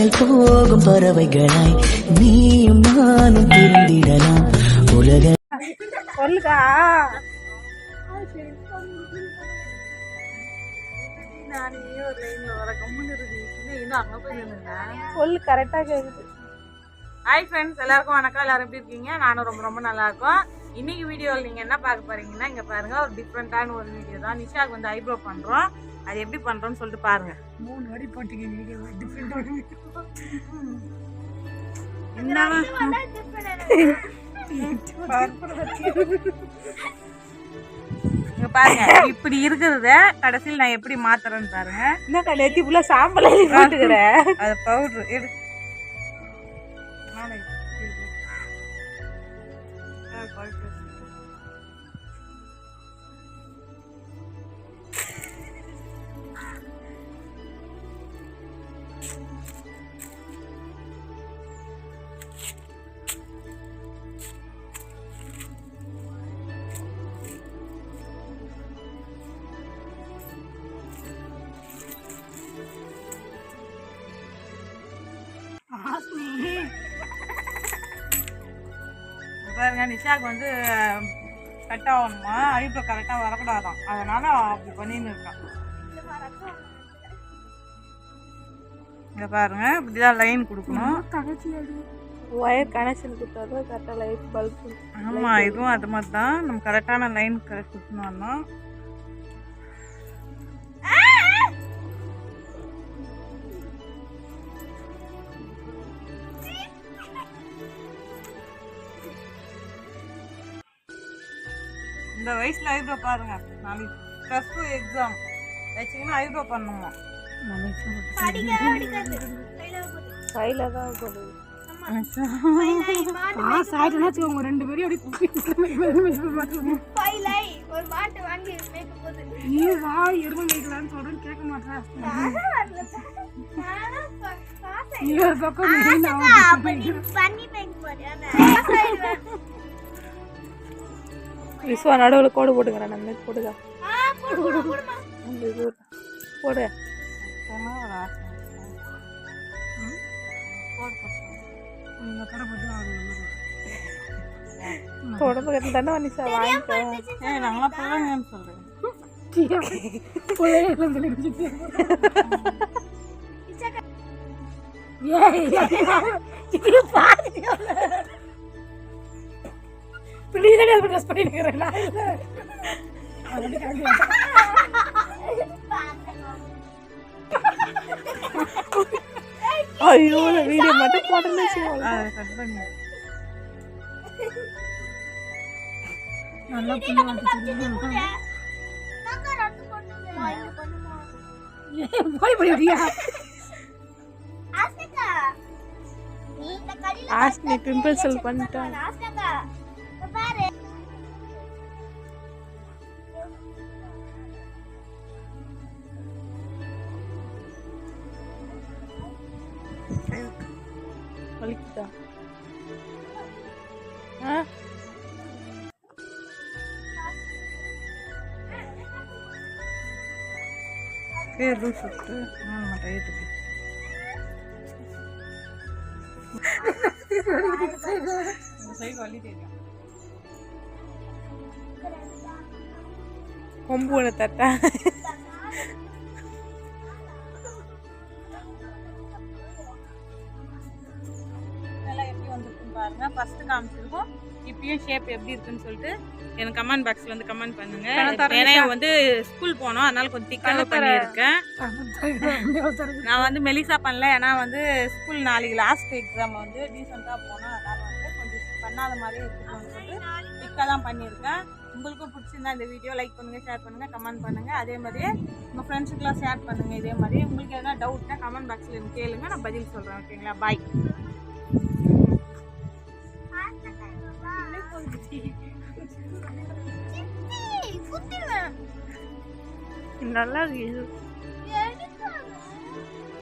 விண்ணில் போகும் பறவைகளாய் நீயும் நானும் பிரிந்திடலாம் உலக சொல்லுக்கா நானே ஒரு லைன்ல வர கம்முன்னு இருக்கு இன்னும் அங்க போய் நின்னுங்க சொல்லு கரெக்டாக கேக்குது. ஹாய் ஃப்ரெண்ட்ஸ் எல்லாருக்கும் வணக்கம். எல்லாரும் எப்படி இருக்கீங்க? நானும் ரொம்ப ரொம்ப நல்லா இருக்கோம். இன்னைக்கு வீடியோவில் நீங்கள் என்ன பார்க்க போறீங்கன்னா இங்கே பாருங்க ஒரு டிஃப்ரெண்ட்டான ஒரு வீடியோ தான். நிஷாக்கு வந்து ஐப்ரோ பண்ணுறோம் அது எப்படி பண்ணுறோன்னு சொல்லிட்டு பாருங்க. மூணு வாடி போட்டீங்க பாருங்க இப்படி இருக்கிறத கடைசியில் நான் எப்படி மாத்துறேன்னு பாருங்க. என்னக்கா நெத்தி ஃபுல்லாக சாம்பல் போட்டுக்கிறேன் அது பவுட்ரு பாருங்க நிஷாக்கு வந்து கட் ஆகணுமா ஐப்ரோ கரெக்டாக வரக்கூடாதான். அதனால அப்படி பண்ணின்னு இருக்கான். இங்க பாருங்க இப்படிதான் லைன் கொடுக்கணும். ஒயர் கனெக்ஷன் கொடுத்தாதான் கரெக்டாக லைட் பல்ப் ஆமா இதுவும் அது மாதிரி தான் நம்ம கரெக்டான லைன் கொடுக்கணும்னா இந்த வயசுல ஐப்ரோ பாருங்க. நாளைக்கு ப்ளஸ் டூ எக்ஸாம் வச்சிங்கன்னா ஐப்ரோ பண்ணுமா கையில் தான் போடுது. பாஸ் ஆயிட்டுனா வச்சுக்கோங்க ரெண்டு பேரும் வா எருமை மேய்க்கலான்னு சொல்றேன்னு கேட்க மாட்டேன் பக்கம் விஸ்வா நடுவில் கோடு போட்டுக்கிறேன் நம்ம போடுங்க ஆ போடு போடு போடுமா. அந்த இது போடு சொன்னா ஒரு ஆசை ம்? போடு, போடு, போடு. இந்த கடை பத்தி அது ஒண்ணு தொட பக்கத்தில் தானே வந்துச்சா வாங்கிக்கோ நாங்களாம் பிள்ளைங்கன்னு வச்சுட்டு. ஏய், இது அது dress பண்ணிருக்கிறேன். நான். ஐயோ வீடியோ மட்டும் போட்டேன்னு கட் பண்ணி நல்லா போய் போய் ஆஸ்னி பிம்பிள்ஸ் பண்ணிட்டான். வலிக்குதா ஆ பேர் லூஸ் விட்டு நம்ம டயத்துக்கு கொம்பு ஒன்று தட்டா? ஃபர்ஸ்ட் காமிச்சிருக்கோம். இப்பயும் ஷேப் எப்படி இருக்குன்னு சொல்லிட்டு எனக்கு கமெண்ட் பாக்ஸ்ல வந்து கமெண்ட் பண்ணுங்க. ஏன்னா வந்து ஸ்கூல் போனோம் அதனால கொஞ்சம் திக்காக பண்ணியிருக்கேன். நான் வந்து மெலிசா பண்ணல ஏன்னா வந்து ஸ்கூல் நாளைக்கு லாஸ்ட் எக்ஸாம் வந்து டீசெண்டாக போனோம் அதனால வந்து கொஞ்சம் பண்ணாத மாதிரியே இருக்கணும்னு சொல்லிட்டு திக்காக தான் பண்ணியிருக்கேன். உங்களுக்கும் பிடிச்சிருந்தா இந்த வீடியோ லைக் பண்ணுங்க ஷேர் பண்ணுங்க கமெண்ட் பண்ணுங்க. அதே மாதிரியே உங்கள் ஃப்ரெண்ட்ஸுக்கெல்லாம் ஷேர் பண்ணுங்க. இதே மாதிரி உங்களுக்கு எதனா டவுட்னா கமெண்ட் பாக்ஸில் கேளுங்க நான் பதில் சொல்கிறேன் ஓகேங்களா பாய் சித்தி குத்திடுவேன் நல்லா இருக்கு இது